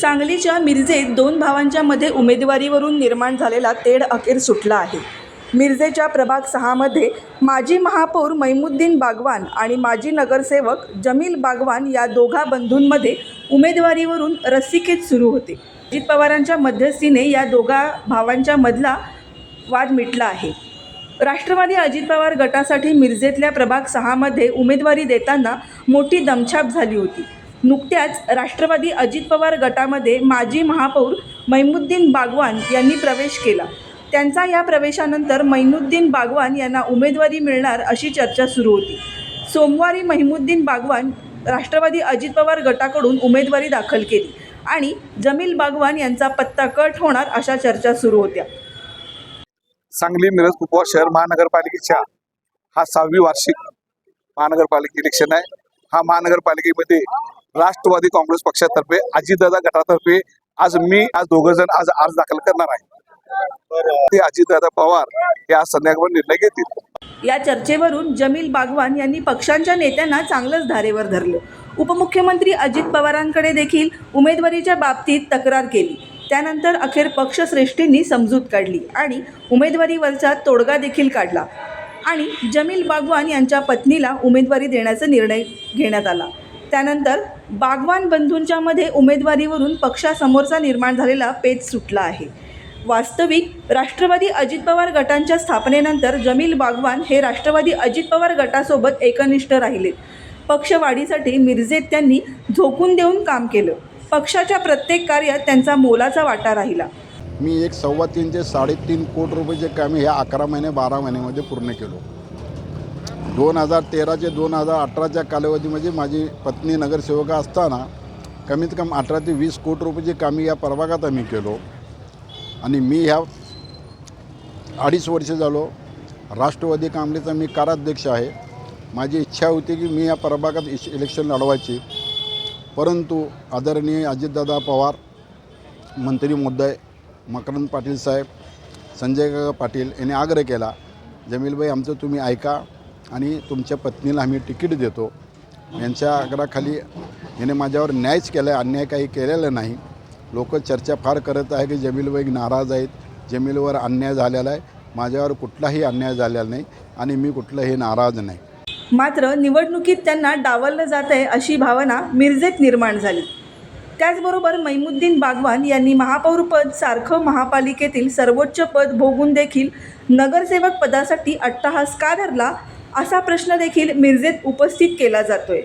सांगलीच्या मिरजेत दोन भावांच्या मध्ये उमेदवारीवरून निर्माण झालेला तेढ अखेर सुटला आहे. मिरजेच्या प्रभाग सहामध्ये माजी महापौर मैमुद्दीन बागवान आणि माजी नगरसेवक जमील बागवान या दोघा बंधूंमध्ये उमेदवारीवरून रस्सीखेच सुरू होते. अजित पवारांच्या मध्यस्थीने या दोघा भावांच्या मधला वाद मिटला आहे. राष्ट्रवादी अजित पवार गटासाठी मिरजेतल्या प्रभाग सहामध्ये उमेदवारी देताना मोठी दमछाप झाली होती. नुकत्याच राष्ट्रवादी अजित पवार गटामध्ये माजी महापौर मैमुद्दीन बागवान यांनी प्रवेश केला. त्यांचा या प्रवेशानंतर मैनुद्दीन बागवान यांना उमेदवारी मिळणार अशी चर्चा सुरू होती. सोमवारी महिमुद्दीन बागवान राष्ट्रवादी अजित पवार गटाकडून उमेदवारी दाखल केली आणि जमील बागवान यांचा पत्ता कट होणार अशा चर्चा सुरू होत्या. सांगली मिरज कुपवा शहर महानगरपालिकेच्या हा सहावी वार्षिक महानगरपालिका इलेक्शन आहे. हा महानगरपालिकेमध्ये राष्ट्रवादी काँग्रेस पक्षातर्फे अजितदादा गटातर्फे आज मी आज दोघ जण आज अर्ज दाखल करणार आहे. ते अजितदादा पवार हे आज संध्याकाळी निर्णय घेतील. या चर्चेवरून जमील बागवान यांनी पक्षांच्या नेत्यांना चांगलंच धारेवर धरलं. उपमुख्यमंत्री अजित पवारांकडे देखील उमेदवारीच्या बाबतीत तक्रार केली. त्यानंतर अखेर पक्षश्रेष्ठींनी समजूत काढली आणि उमेदवारीवरचा तोडगा देखील काढला. आणि जमील बागवान यांच्या पत्नीला उमेदवारी देण्याचा निर्णय घेण्यात आला. त्यानंतर बागवान बंधूंच्या मध्ये उमेदवारीवरून पक्षासमोरचा निर्माण झालेला पेच सुटला आहे. वास्तविक राष्ट्रवादी अजित पवार गटांच्या स्थापनेनंतर जमील बागवान हे राष्ट्रवादी अजित पवार गटासोबत एकनिष्ठ राहिलेत पक्षवाढीसाठी मिरजेत त्यांनी झोकून देऊन काम केलं. पक्षाच्या प्रत्येक कार्यात त्यांचा मोलाचा वाटा राहिला. मी एक सव्वा तीन ते साडेतीन कोटी जे कामे हे अकरा महिने बारा महिन्यामध्ये पूर्ण केलो. दोन हजार तेराचे दोन हजार अठराच्या कालावधीमध्ये म्हणजे माझी पत्नी नगरसेवका असताना कमीत कमी अठरा ते वीस कोटी रुपयाची कामे या प्रभागात आम्ही केलो. आणि मी ह्या अडीच वर्ष झालो. राष्ट्रवादी काँग्रेसचा मी काराध्यक्ष आहे. माझी इच्छा होती की मी या प्रभागात इश इलेक्शन लढवायची. परंतु आदरणीय अजितदादा पवार मंत्री मोदय मकरंद पाटील साहेब संजय काका पाटील यांनी आग्रह केला जमीलबाई आमचं तुम्ही ऐका. आणि तुमच्या पत्नीला आम्ही तिकीट देतो. यांच्या आग्रहाखाली याने माझ्यावर न्यायच केला आहे अन्याय काही केलेला नाही. लोक चर्चा फार करत आहे की जमीलबाई नाराज आहेत. जमीलवर अन्याय झालेला आहे. माझ्यावर कुठलाही अन्याय झालेला नाही आणि मी कुठलाही नाराज नाही. मात्र निवडणुकीत त्यांना डावललं जात आहे अशी भावना मिरजेत निर्माण झाली. त्याचबरोबर मैमुद्दीन बागवान यांनी महापौरपद सारखं महापालिकेतील सर्वोच्च पद भोगून देखील नगरसेवक पदासाठी अट्टहास का धरला? असा प्रश्न देखील मिरजेत उपस्थित केला जातोय.